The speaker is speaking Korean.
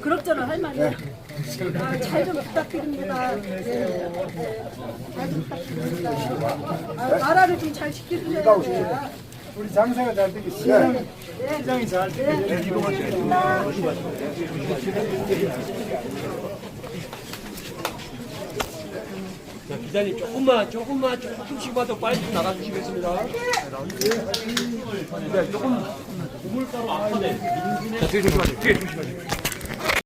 그럭저럭 할 말이야. 아, 잘좀 부탁드립니다. 네, 네, 잘좀 부탁드립니다. 아, 나라를 좀 잘 지켜주셔야 돼요. 우리 장사가 잘 되게 시장, 시장이 잘 되게. 자, 기자님 조금만 조금만 조금씩만 더 빨리 좀 나가주시겠습니다. 네, 조금 자, 뒤에 조